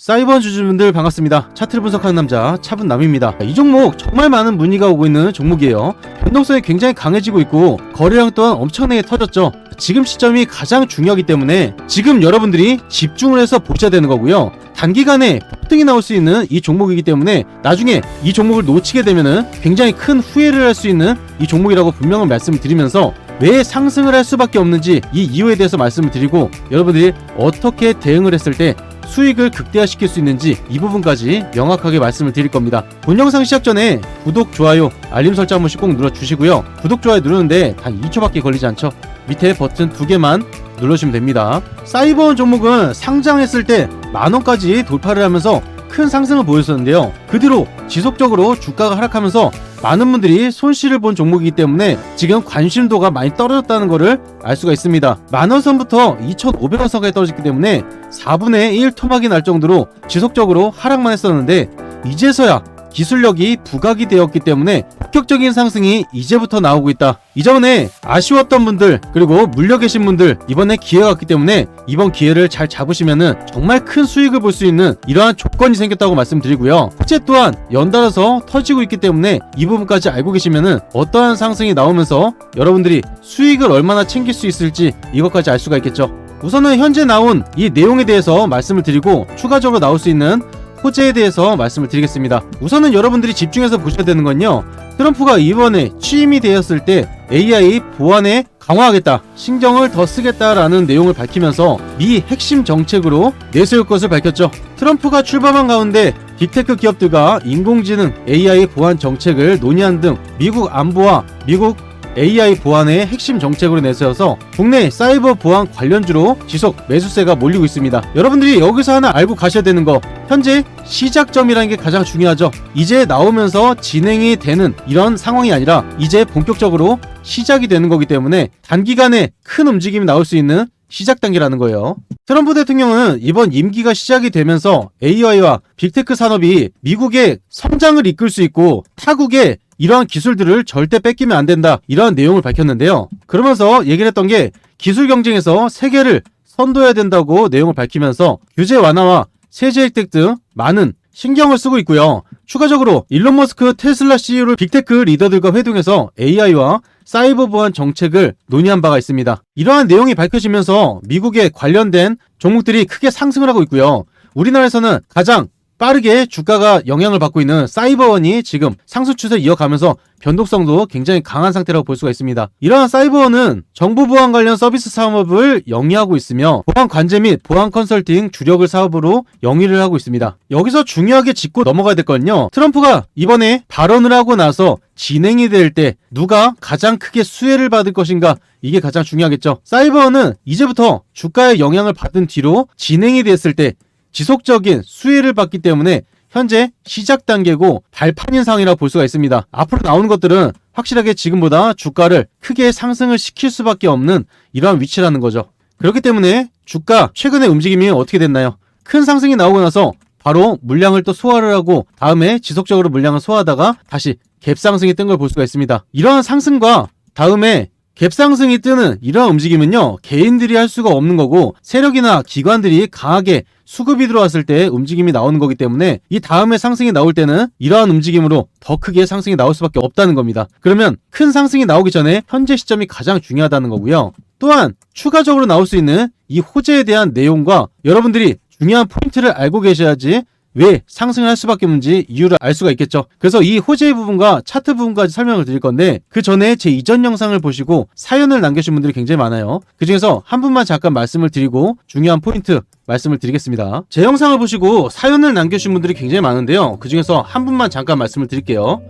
사이버 주주분들 반갑습니다. 차트를 분석하는 남자 차분남입니다. 이 종목 정말 많은 문의가 오고 있는 종목이에요. 변동성이 굉장히 강해지고 있고 거래량 또한 엄청나게 터졌죠. 지금 시점이 가장 중요하기 때문에 지금 여러분들이 집중을 해서 보셔야 되는 거고요. 단기간에 폭등이 나올 수 있는 이 종목이기 때문에 나중에 이 종목을 놓치게 되면은 굉장히 큰 후회를 할 수 있는 이 종목이라고 분명히 말씀을 드리면서 왜 상승을 할 수밖에 없는지 이 이유에 대해서 말씀을 드리고 여러분들이 어떻게 대응을 했을 때 수익을 극대화시킬 수 있는지 이 부분까지 명확하게 말씀을 드릴 겁니다. 본 영상 시작 전에 구독, 좋아요, 알림 설정 한 번씩 꼭 눌러주시고요. 구독, 좋아요 누르는데 단 2초밖에 걸리지 않죠. 밑에 버튼 두 개만 눌러주시면 됩니다. 사이버원 종목은 상장했을 때 만원까지 돌파를 하면서 큰 상승을 보였었는데요. 그 뒤로 지속적으로 주가가 하락하면서 많은 분들이 손실을 본 종목이기 때문에 지금 관심도가 많이 떨어졌다는 것을 알 수가 있습니다. 만원 선부터 2,500원 선까지 떨어졌기 때문에 4분의 1 토막이 날 정도로 지속적으로 하락만 했었는데 이제서야 기술력이 부각이 되었기 때문에 본격적인 상승이 이제부터 나오고 있다. 이전에 아쉬웠던 분들 그리고 물려 계신 분들 이번에 기회가 왔기 때문에 이번 기회를 잘 잡으시면은 정말 큰 수익을 볼 수 있는 이러한 조건이 생겼다고 말씀드리고요. 국제 또한 연달아서 터지고 있기 때문에 이 부분까지 알고 계시면은 어떠한 상승이 나오면서 여러분들이 수익을 얼마나 챙길 수 있을지 이것까지 알 수가 있겠죠. 우선은 현재 나온 이 내용에 대해서 말씀을 드리고 추가적으로 나올 수 있는 호재에 대해서 말씀을 드리겠습니다. 우선은 여러분들이 집중해서 보셔야 되는 건요. 트럼프가 이번에 취임이 되었을 때 AI 보안에 강화하겠다, 신경을 더 쓰겠다라는 내용을 밝히면서 미 핵심 정책으로 내세울 것을 밝혔죠. 트럼프가 출범한 가운데 빅테크 기업들과 인공지능 AI 보안 정책을 논의한 등 미국 안보와 미국 AI 보안의 핵심 정책으로 내세워서 국내 사이버 보안 관련주로 지속 매수세가 몰리고 있습니다. 여러분들이 여기서 하나 알고 가셔야 되는 거 현재 시작점이라는 게 가장 중요하죠. 이제 나오면서 진행이 되는 이런 상황이 아니라 이제 본격적으로 시작이 되는 거기 때문에 단기간에 큰 움직임이 나올 수 있는 시작 단계라는 거예요. 트럼프 대통령은 이번 임기가 시작이 되면서 AI와 빅테크 산업이 미국의 성장을 이끌 수 있고 타국의 이러한 기술들을 절대 뺏기면 안 된다. 이러한 내용을 밝혔는데요. 그러면서 얘기를 했던 게 기술 경쟁에서 세계를 선도해야 된다고 내용을 밝히면서 규제 완화와 세제 혜택 등 많은 신경을 쓰고 있고요. 추가적으로 일론 머스크 테슬라 CEO를 빅테크 리더들과 회동해서 AI와 사이버 보안 정책을 논의한 바가 있습니다. 이러한 내용이 밝혀지면서 미국에 관련된 종목들이 크게 상승을 하고 있고요. 우리나라에서는 가장 빠르게 주가가 영향을 받고 있는 사이버원이 지금 상승 추세 이어가면서 변동성도 굉장히 강한 상태라고 볼 수가 있습니다. 이러한 사이버원은 정보 보안 관련 서비스 사업을 영위하고 있으며 보안 관제 및 보안 컨설팅 주력을 사업으로 영위를 하고 있습니다. 여기서 중요하게 짚고 넘어가야 될 건요. 트럼프가 이번에 발언을 하고 나서 진행이 될 때 누가 가장 크게 수혜를 받을 것인가 이게 가장 중요하겠죠. 사이버원은 이제부터 주가의 영향을 받은 뒤로 진행이 됐을 때 지속적인 수혜를 받기 때문에 현재 시작 단계고 발판인 상황이라고 볼 수가 있습니다. 앞으로 나오는 것들은 확실하게 지금보다 주가를 크게 상승을 시킬 수밖에 없는 이러한 위치라는 거죠. 그렇기 때문에 주가 최근의 움직임이 어떻게 됐나요? 큰 상승이 나오고 나서 바로 물량을 또 소화를 하고 다음에 지속적으로 물량을 소화하다가 다시 갭상승이 뜬 걸 볼 수가 있습니다. 이러한 상승과 다음에 갭상승이 뜨는 이러한 움직임은요, 개인들이 할 수가 없는 거고, 세력이나 기관들이 강하게 수급이 들어왔을 때 움직임이 나오는 거기 때문에, 이 다음에 상승이 나올 때는 이러한 움직임으로 더 크게 상승이 나올 수밖에 없다는 겁니다. 그러면 큰 상승이 나오기 전에 현재 시점이 가장 중요하다는 거고요. 또한, 추가적으로 나올 수 있는 이 호재에 대한 내용과 여러분들이 중요한 포인트를 알고 계셔야지 왜 상승을 할 수밖에 없는지 이유를 알 수가 있겠죠. 그래서 이 호재의 부분과 차트 부분까지 설명을 드릴 건데 그 전에 제 이전 영상을 보시고 사연을 남겨주신 분들이 굉장히 많아요. 그 중에서 한 분만 잠깐 말씀을 드리고 중요한 포인트 말씀을 드리겠습니다. 제 영상을 보시고 사연을 남겨주신 분들이 굉장히 많은데요. 그 중에서 한 분만 잠깐 말씀을 드릴게요.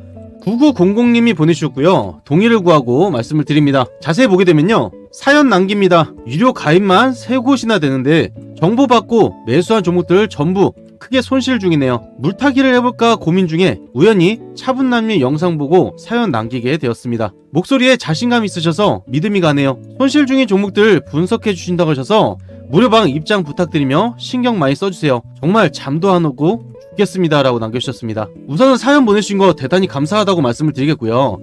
9900님이 보내주셨고요. 동의를 구하고 말씀을 드립니다. 자세히 보게 되면요. 사연 남깁니다. 유료 가입만 3곳이나 되는데 정보 받고 매수한 종목들 전부 크게 손실 중이네요. 물타기를 해볼까 고민 중에 우연히 차분남님 영상 보고 사연 남기게 되었습니다. 목소리에 자신감 있으셔서 믿음이 가네요. 손실 중인 종목들 분석해 주신다고 하셔서 무료방 입장 부탁드리며 신경 많이 써주세요. 정말 잠도 안 오고 죽겠습니다 라고 남겨주셨습니다. 우선은 사연 보내주신 거 대단히 감사하다고 말씀을 드리겠고요.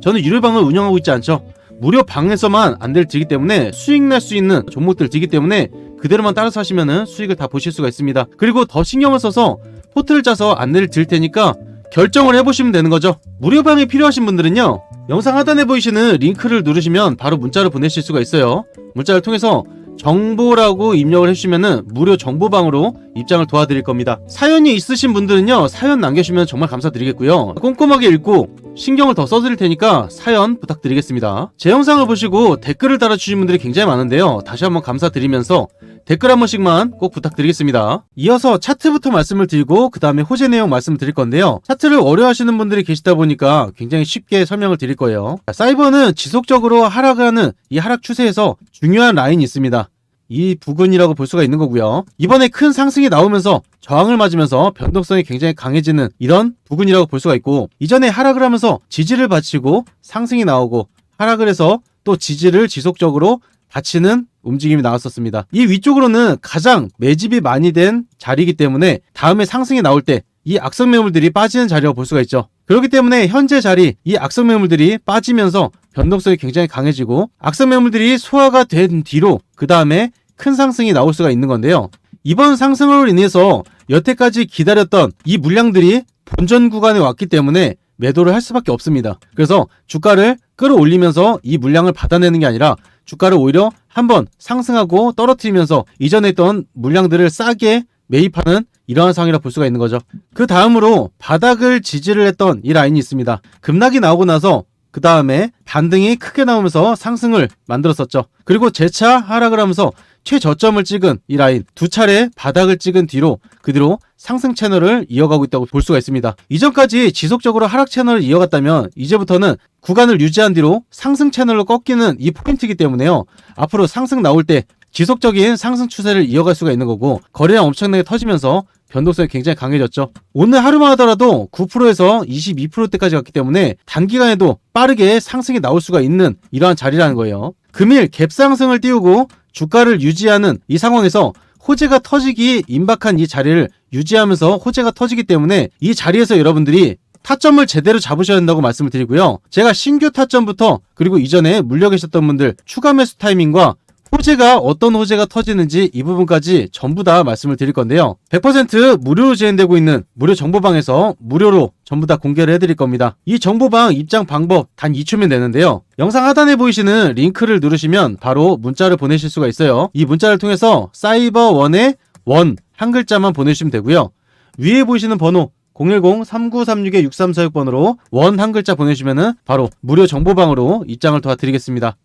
저는 유료방을 운영하고 있지 않죠. 무료 방에서만 안될 들기 때문에 수익 날 수 있는 종목들 들기 때문에 그대로만 따라서 하시면은 수익을 다 보실 수가 있습니다. 그리고 더 신경을 써서 포트를 짜서 안내를 드릴 테니까 결정을 해보시면 되는 거죠. 무료 방이 필요하신 분들은요. 영상 하단에 보이시는 링크를 누르시면 바로 문자를 보내실 수가 있어요. 문자를 통해서 정보라고 입력을 해주시면은 무료 정보방으로 입장을 도와드릴 겁니다. 사연이 있으신 분들은요, 사연 남겨주시면 정말 감사드리겠고요. 꼼꼼하게 읽고 신경을 더 써드릴 테니까 사연 부탁드리겠습니다. 제 영상을 보시고 댓글을 달아주신 분들이 굉장히 많은데요. 다시 한번 감사드리면서 댓글 한 번씩만 꼭 부탁드리겠습니다. 이어서 차트부터 말씀을 드리고 그 다음에 호재 내용 말씀을 드릴 건데요. 차트를 어려워하시는 분들이 계시다 보니까 굉장히 쉽게 설명을 드릴 거예요. 자, 사이버는 지속적으로 하락을 하는 이 하락 추세에서 중요한 라인이 있습니다. 이 부근이라고 볼 수가 있는 거고요. 이번에 큰 상승이 나오면서 저항을 맞으면서 변동성이 굉장히 강해지는 이런 부근이라고 볼 수가 있고 이전에 하락을 하면서 지지를 받치고 상승이 나오고 하락을 해서 또 지지를 지속적으로 받치는 움직임이 나왔었습니다. 이 위쪽으로는 가장 매집이 많이 된 자리이기 때문에 다음에 상승이 나올 때 이 악성 매물들이 빠지는 자리라고 볼 수가 있죠. 그렇기 때문에 현재 자리 이 악성 매물들이 빠지면서 변동성이 굉장히 강해지고 악성 매물들이 소화가 된 뒤로 그 다음에 큰 상승이 나올 수가 있는 건데요. 이번 상승으로 인해서 여태까지 기다렸던 이 물량들이 본전 구간에 왔기 때문에 매도를 할 수밖에 없습니다. 그래서 주가를 끌어올리면서 이 물량을 받아내는 게 아니라 주가를 오히려 한번 상승하고 떨어뜨리면서 이전에 있던 물량들을 싸게 매입하는 이러한 상황이라 볼 수가 있는 거죠. 그 다음으로 바닥을 지지를 했던 이 라인이 있습니다. 급락이 나오고 나서 그 다음에 반등이 크게 나오면서 상승을 만들었었죠. 그리고 재차 하락을 하면서 최저점을 찍은 이 라인 두 차례 바닥을 찍은 뒤로 그 뒤로 상승 채널을 이어가고 있다고 볼 수가 있습니다. 이전까지 지속적으로 하락 채널을 이어갔다면 이제부터는 구간을 유지한 뒤로 상승 채널로 꺾이는 이 포인트이기 때문에요. 앞으로 상승 나올 때 지속적인 상승 추세를 이어갈 수가 있는 거고 거래량 엄청나게 터지면서 변동성이 굉장히 강해졌죠. 오늘 하루만 하더라도 9%에서 22%대까지 갔기 때문에 단기간에도 빠르게 상승이 나올 수가 있는 이러한 자리라는 거예요. 금일 갭 상승을 띄우고 주가를 유지하는 이 상황에서 호재가 터지기 임박한 이 자리를 유지하면서 호재가 터지기 때문에 이 자리에서 여러분들이 타점을 제대로 잡으셔야 된다고 말씀을 드리고요. 제가 신규 타점부터 그리고 이전에 물려 계셨던 분들 추가 매수 타이밍과 호재가 어떤 호재가 터지는지 이 부분까지 전부 다 말씀을 드릴 건데요. 100% 무료로 진행되고 있는 무료 정보방에서 무료로 전부 다 공개를 해드릴 겁니다. 이 정보방 입장 방법 단 2초면 되는데요. 영상 하단에 보이시는 링크를 누르시면 바로 문자를 보내실 수가 있어요. 이 문자를 통해서 사이버원의 원 한 글자만 보내주시면 되고요. 위에 보이시는 번호 010-3936-6346번으로 원 한 글자 보내주시면 바로 무료 정보방으로 입장을 도와드리겠습니다.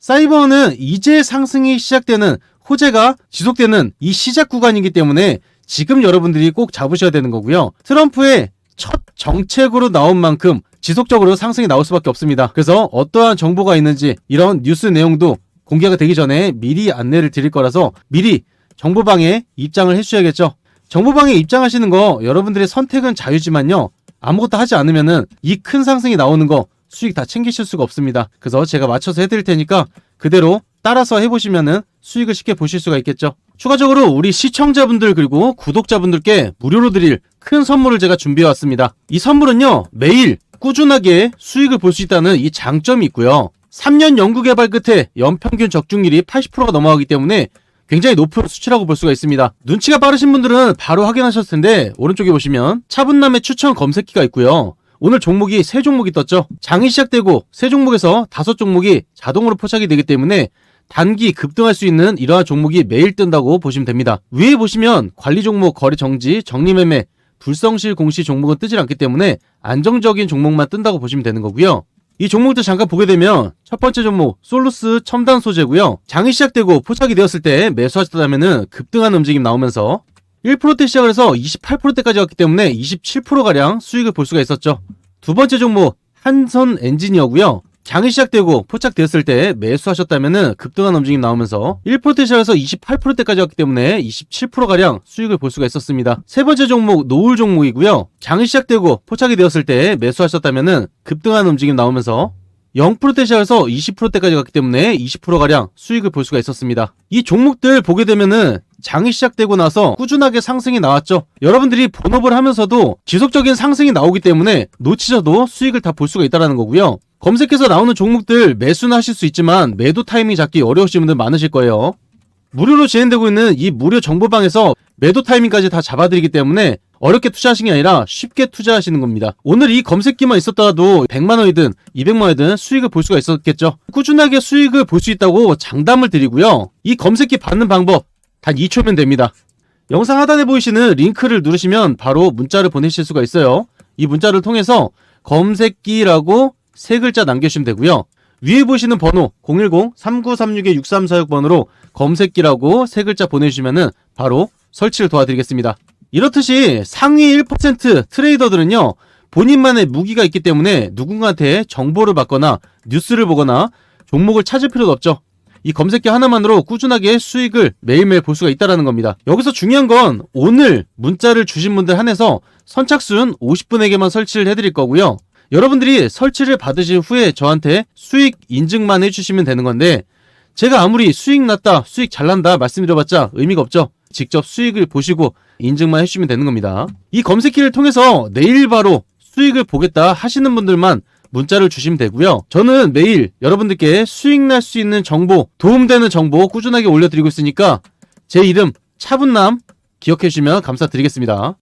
사이버는 이제 상승이 시작되는 호재가 지속되는 이 시작 구간이기 때문에 지금 여러분들이 꼭 잡으셔야 되는 거고요. 트럼프의 첫 정책으로 나온 만큼 지속적으로 상승이 나올 수밖에 없습니다. 그래서 어떠한 정보가 있는지 이런 뉴스 내용도 공개가 되기 전에 미리 안내를 드릴 거라서 미리 정보방에 입장을 해주셔야겠죠. 정보방에 입장하시는 거 여러분들의 선택은 자유지만요. 아무것도 하지 않으면은 이 큰 상승이 나오는 거 수익 다 챙기실 수가 없습니다. 그래서 제가 맞춰서 해드릴 테니까 그대로 따라서 해보시면은 수익을 쉽게 보실 수가 있겠죠. 추가적으로 우리 시청자분들 그리고 구독자분들께 무료로 드릴 큰 선물을 제가 준비해 왔습니다. 이 선물은요, 매일 꾸준하게 수익을 볼 수 있다는 이 장점이 있고요. 3년 연구 개발 끝에 연평균 적중률이 80%가 넘어가기 때문에 굉장히 높은 수치라고 볼 수가 있습니다. 눈치가 빠르신 분들은 바로 확인하셨을 텐데 오른쪽에 보시면 차분남의 추천 검색기가 있고요. 오늘 종목이 세 종목이 떴죠. 장이 시작되고 세 종목에서 다섯 종목이 자동으로 포착이 되기 때문에 단기 급등할 수 있는 이러한 종목이 매일 뜬다고 보시면 됩니다. 위에 보시면 관리 종목 거래 정지, 정리 매매, 불성실 공시 종목은 뜨질 않기 때문에 안정적인 종목만 뜬다고 보시면 되는 거고요. 이 종목들 잠깐 보게 되면 첫 번째 종목 솔루스 첨단 소재고요. 장이 시작되고 포착이 되었을 때 매수하셨다면은 급등하는 움직임 나오면서 1%대 시작을 해서 28%대까지 갔기 때문에 27%가량 수익을 볼 수가 있었죠. 두 번째 종목 한선 엔지니어고요. 장이 시작되고 포착되었을 때 매수하셨다면은 급등한 움직임 나오면서 1%대 시작해서 28%대까지 갔기 때문에 27%가량 수익을 볼 수가 있었습니다. 세 번째 종목 노을 종목이고요. 장이 시작되고 포착이 되었을 때 매수하셨다면은 급등한 움직임 나오면서 0%대 시작해서 20%대까지 갔기 때문에 20%가량 수익을 볼 수가 있었습니다. 이 종목들 보게 되면은 장이 시작되고 나서 꾸준하게 상승이 나왔죠. 여러분들이 본업을 하면서도 지속적인 상승이 나오기 때문에 놓치셔도 수익을 다 볼 수가 있다는 거고요. 검색해서 나오는 종목들 매수는 하실 수 있지만 매도 타이밍 잡기 어려우신 분들 많으실 거예요. 무료로 진행되고 있는 이 무료 정보방에서 매도 타이밍까지 다 잡아드리기 때문에 어렵게 투자하시는 게 아니라 쉽게 투자하시는 겁니다. 오늘 이 검색기만 있었더라도 100만 원이든 200만 원이든 수익을 볼 수가 있었겠죠. 꾸준하게 수익을 볼 수 있다고 장담을 드리고요. 이 검색기 받는 방법 단 2초면 됩니다. 영상 하단에 보이시는 링크를 누르시면 바로 문자를 보내실 수가 있어요. 이 문자를 통해서 검색기라고 세 글자 남겨주시면 되고요. 위에 보시는 번호 010-3936-6346번으로 검색기라고 세 글자 보내주시면 바로 설치를 도와드리겠습니다. 이렇듯이 상위 1% 트레이더들은요, 본인만의 무기가 있기 때문에 누군가한테 정보를 받거나 뉴스를 보거나 종목을 찾을 필요도 없죠. 이 검색기 하나만으로 꾸준하게 수익을 매일매일 볼 수가 있다는 겁니다. 여기서 중요한 건 오늘 문자를 주신 분들 한해서 선착순 50분에게만 설치를 해드릴 거고요. 여러분들이 설치를 받으신 후에 저한테 수익 인증만 해주시면 되는 건데 제가 아무리 수익 났다, 수익 잘 난다 말씀드려봤자 의미가 없죠. 직접 수익을 보시고 인증만 해주시면 되는 겁니다. 이 검색기를 통해서 내일 바로 수익을 보겠다 하시는 분들만 문자를 주시면 되고요. 저는 매일 여러분들께 수익 날 수 있는 정보, 도움되는 정보 꾸준하게 올려드리고 있으니까 제 이름 차분남 기억해 주시면 감사드리겠습니다.